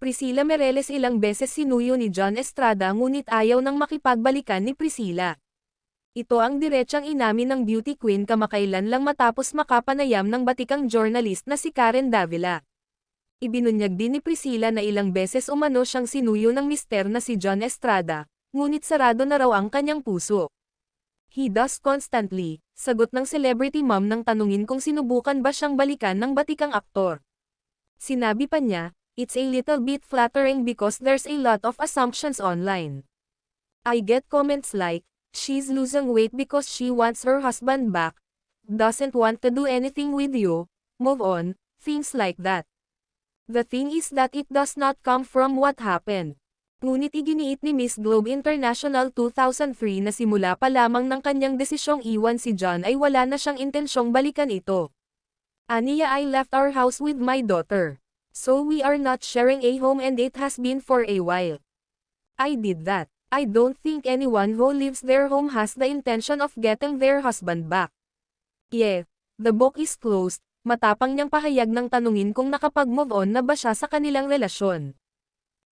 Priscilla Mereles ilang beses sinuyo ni John Estrada ngunit ayaw nang makipagbalikan ni Priscilla. Ito ang diretsang inamin ng beauty queen kamakailan lang matapos makapanayam ng batikang journalist na si Karen Davila. Ibinunyag din ni Priscilla na ilang beses umano siyang sinuyo ng mister na si John Estrada, ngunit sarado na raw ang kanyang puso. He does constantly, sagot ng celebrity mom nang tanungin kung sinubukan ba siyang balikan ng batikang aktor. Sinabi pa niya, it's a little bit flattering because there's a lot of assumptions online. I get comments like, she's losing weight because she wants her husband back, doesn't want to do anything with you, move on, things like that. The thing is that it does not come from what happened. Ngunit iginiit ni Miss Globe International 2003 na simula pa lamang ng kanyang desisyong iwan si John ay wala na siyang intensyong balikan ito. Aniya I left our house with my daughter. So we are not sharing a home and it has been for a while. I did that. I don't think anyone who leaves their home has the intention of getting their husband back. Yeah, the book is closed, matapang niyang pahayag ng tanungin kung nakapag-move on na ba siya sa kanilang relasyon.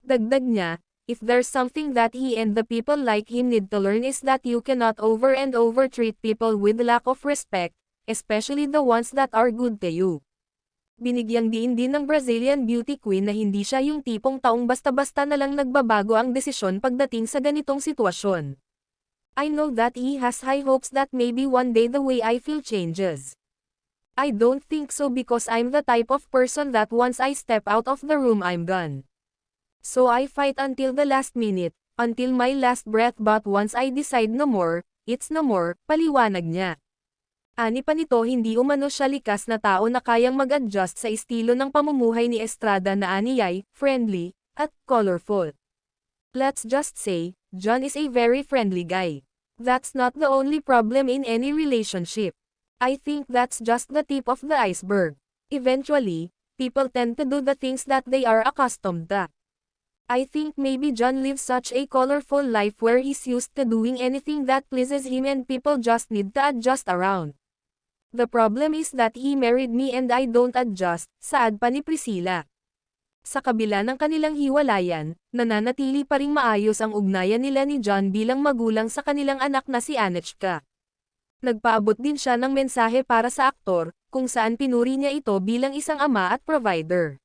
Dagdag niya, if there's something that he and the people like him need to learn is that you cannot over and over treat people with lack of respect, especially the ones that are good to you. Binigyang diin din ng Brazilian beauty queen na hindi siya yung tipong taong basta-basta na lang nagbabago ang desisyon pagdating sa ganitong sitwasyon. I know that he has high hopes that maybe one day the way I feel changes. I don't think so because I'm the type of person that once I step out of the room I'm gone. So I fight until the last minute, until my last breath but once I decide no more, it's no more, paliwanag niya. Ani pa nito hindi umano siya likas na tao na kayang mag-adjust sa estilo ng pamumuhay ni Estrada na aniyay, friendly, at colorful. Let's just say, John is a very friendly guy. That's not the only problem in any relationship. I think that's just the tip of the iceberg. Eventually, people tend to do the things that they are accustomed to. I think maybe John lives such a colorful life where he's used to doing anything that pleases him and people just need to adjust around. The problem is that he married me and I don't adjust, saad pa ni Priscilla. Sa kabila ng kanilang hiwalayan, nananatili pa ring maayos ang ugnayan nila ni John bilang magulang sa kanilang anak na si Anechka. Nagpaabot din siya ng mensahe para sa aktor, kung saan pinuri niya ito bilang isang ama at provider.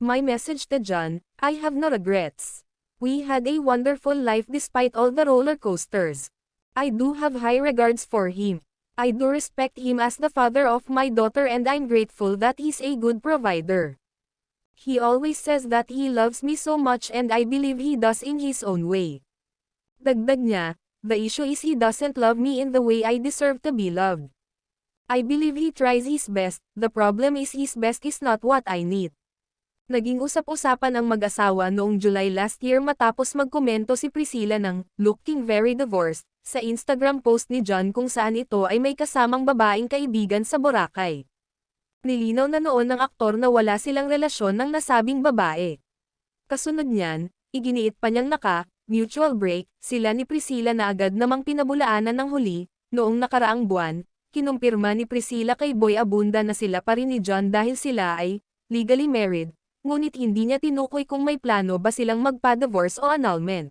My message to John, I have no regrets. We had a wonderful life despite all the roller coasters. I do have high regards for him. I do respect him as the father of my daughter and I'm grateful that he's a good provider. He always says that he loves me so much and I believe he does in his own way. Dagdag niya, the issue is he doesn't love me in the way I deserve to be loved. I believe he tries his best, the problem is his best is not what I need. Naging usap-usapan ang mag-asawa noong July last year matapos magkomento si Priscilla ng looking very divorced sa Instagram post ni John kung saan ito ay may kasamang babaeng kaibigan sa Boracay. Nilinaw na noon ng aktor na wala silang relasyon ng nasabing babae. Kasunod niyan, iginiit pa niyang naka, mutual break, sila ni Priscilla na agad namang pinabulaanan ng huli, noong nakaraang buwan, kinumpirma ni Priscilla kay Boy Abunda na sila pa rin ni John dahil sila ay, legally married, ngunit hindi niya tinukoy kung may plano ba silang magpa-divorce o annulment.